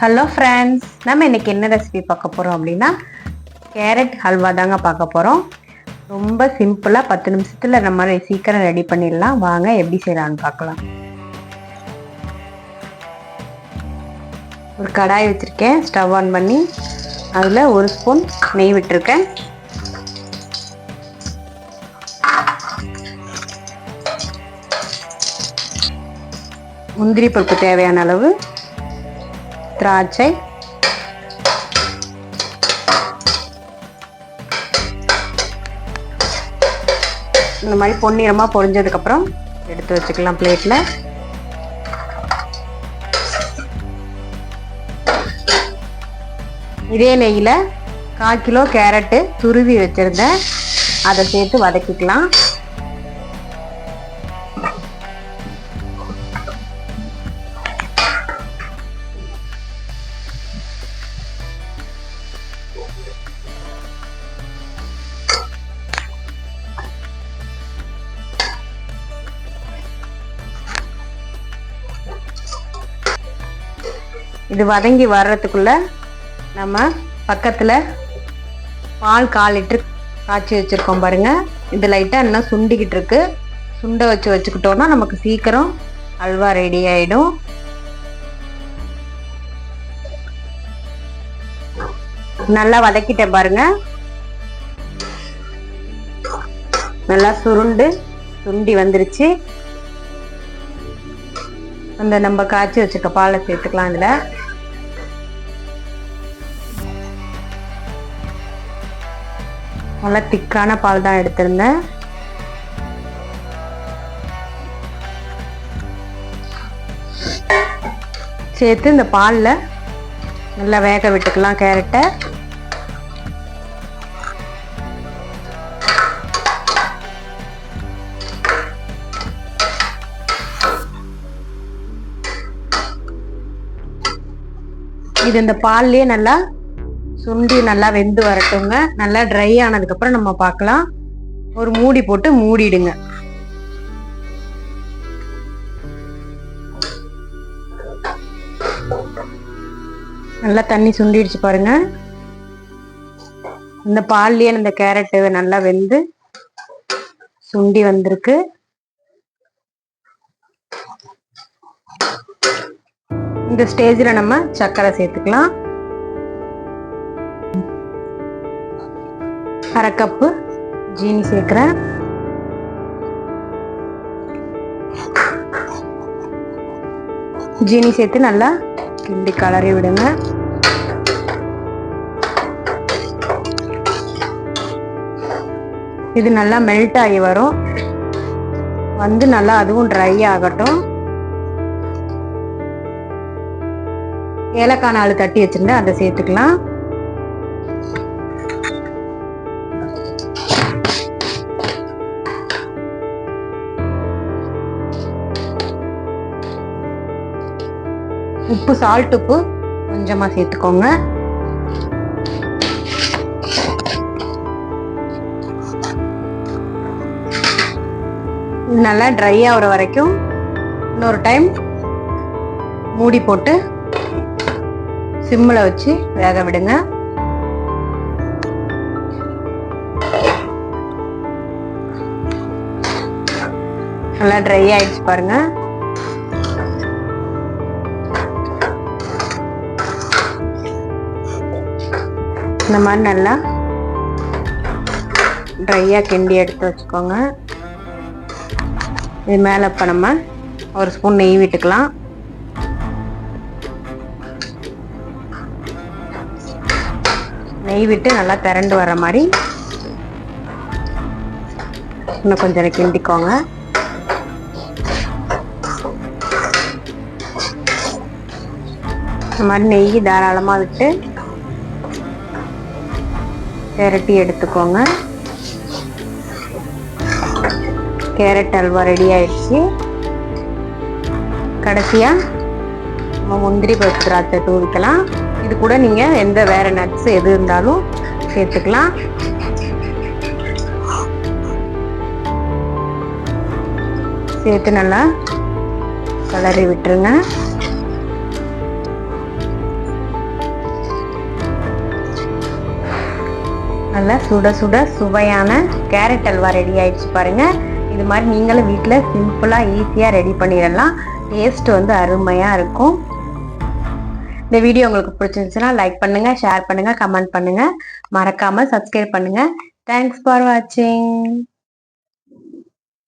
Hello friends நம்ம இன்னைக்கு என்ன ரெசிபி பார்க்க போகிறோம் அப்படின்னா கேரட் ஹல்வா தாங்க பார்க்க போகிறோம் ரொம்ப சிம்பிளாக பத்து நிமிஷத்தில் நம்ம சீக்கிரம் ரெடி பண்ணிடலாம். வாங்க எப்படி செய்யலான்னு பார்க்கலாம். ஒரு கடாய் வச்சுருக்கேன். ஸ்டவ் ஆன் பண்ணி அதில் ஒரு ஸ்பூன் நெய் விட்டுருக்கேன். முந்திரி பருப்பு தேவையான அளவு. திராட்சை. இந்த மாதிரி பொன்னிறமாக பொரிஞ்சதுக்கப்புறம் எடுத்து வச்சுக்கலாம் பிளேட்டில் இதே நெய்யில் கால் கிலோ கேரட்டு துருவி வச்சுருந்தேன். அதை சேர்த்து வதக்கிக்கலாம். இது வதங்கி வர்றதுக்குள்ள நம்ம பக்கத்தில் பால் கால் லிட்டர் காய்ச்சி வச்சுருக்கோம் பாருங்க. இது லைட்டாக இன்னும் சுண்டிக்கிட்டு இருக்கு. சுண்ட வச்சு வச்சுக்கிட்டோம்னா நமக்கு சீக்கிரம் அல்வா ரெடி ஆயிடும். நல்லா வதக்கிட்டேன் பாருங்க. நல்லா சுருண்டு சுண்டி வந்துருச்சு. அந்த நம்ம காய்ச்சி வச்சுக்க பாலை சேர்த்துக்கலாம் இதில். நல்லா திக்கான பால் தான் எடுத்திருந்தேன். சேர்த்து இந்த பாலில் நல்லா வேக விட்டுக்கலாம் கேரட்டை. இது இந்த பால்லையே நல்லா சுண்டி நல்லா வெந்து வரட்டுங்க. நல்லா ட்ரை ஆனதுக்கப்புறம் நம்ம பார்க்கலாம். ஒரு மூடி போட்டு மூடிடுங்க. நல்லா தண்ணி சுண்டிடுச்சு பாருங்க. இந்த பால்லையே இந்த கேரட்டு நல்லா வெந்து சுண்டி வந்திருக்கு. இந்த ஸ்டேஜில் நம்ம சர்க்கரை சேர்த்துக்கலாம். அரை கப்பு ஜீனி சேர்க்குறேன். ஜீனி சேர்த்து நல்லா கிண்டி கலரி விடுங்க. இது நல்லா மெல்ட் ஆகி வரும். வந்து நல்லா அதுவும் ட்ரை ஆகட்டும். ஏலக்காய் நாலு தட்டி வச்சிருந்தா அதை சேர்த்துக்கலாம். உப்பு சால்ட் உப்பு கொஞ்சமா சேர்த்துக்கோங்க. நல்லா ட்ரை ஆகிற வரைக்கும் இன்னொரு டைம் மூடி போட்டு சிம்மில் வச்சு வேக விடுங்க. நல்லா ட்ரை ஆயிடுச்சு பாருங்க. இந்த மாதிரி நல்லா ட்ரையாக கிண்டி எடுத்து வச்சுக்கோங்க. இது மேலே இப்போ நம்ம ஒரு ஸ்பூன் நெய் விட்டுக்கலாம். நெய் விட்டு நல்லா திரண்டு வர மாதிரி இன்னும் கொஞ்சம் கிண்டிக்கோங்க. இந்த மாதிரி நெய் தாராளமாக விட்டு கேரட்டி எடுத்துக்கோங்க. கேரட் அல்வா ரெடி ஆயிடுச்சு. கடைசியாக நம்ம முந்திரி பருப்பு திராட்சை தூவிக்கலாம். இது கூட நீங்கள் எந்த வேறு நட்ஸ் எது இருந்தாலும் சேர்த்துக்கலாம். சேர்த்து நல்லா கலரி விட்டுருங்க. நல்லா சுட சுட சுவையான கேரட் அல்வா ரெடி ஆயிடுச்சு பாருங்கள் இது மாதிரி நீங்களும் வீட்டில் சிம்பிளாக ஈஸியாக ரெடி பண்ணிடலாம். டேஸ்ட் வந்து அருமையாக இருக்கும். இந்த வீடியோ உங்களுக்கு பிடிச்சிருந்துச்சுன்னா லைக் பண்ணுங்க ஷேர் பண்ணுங்க கமெண்ட் பண்ணுங்க. மறக்காம சப்ஸ்கிரைப் பண்ணுங்க. தேங்க்ஸ் ஃபார் வாட்சிங்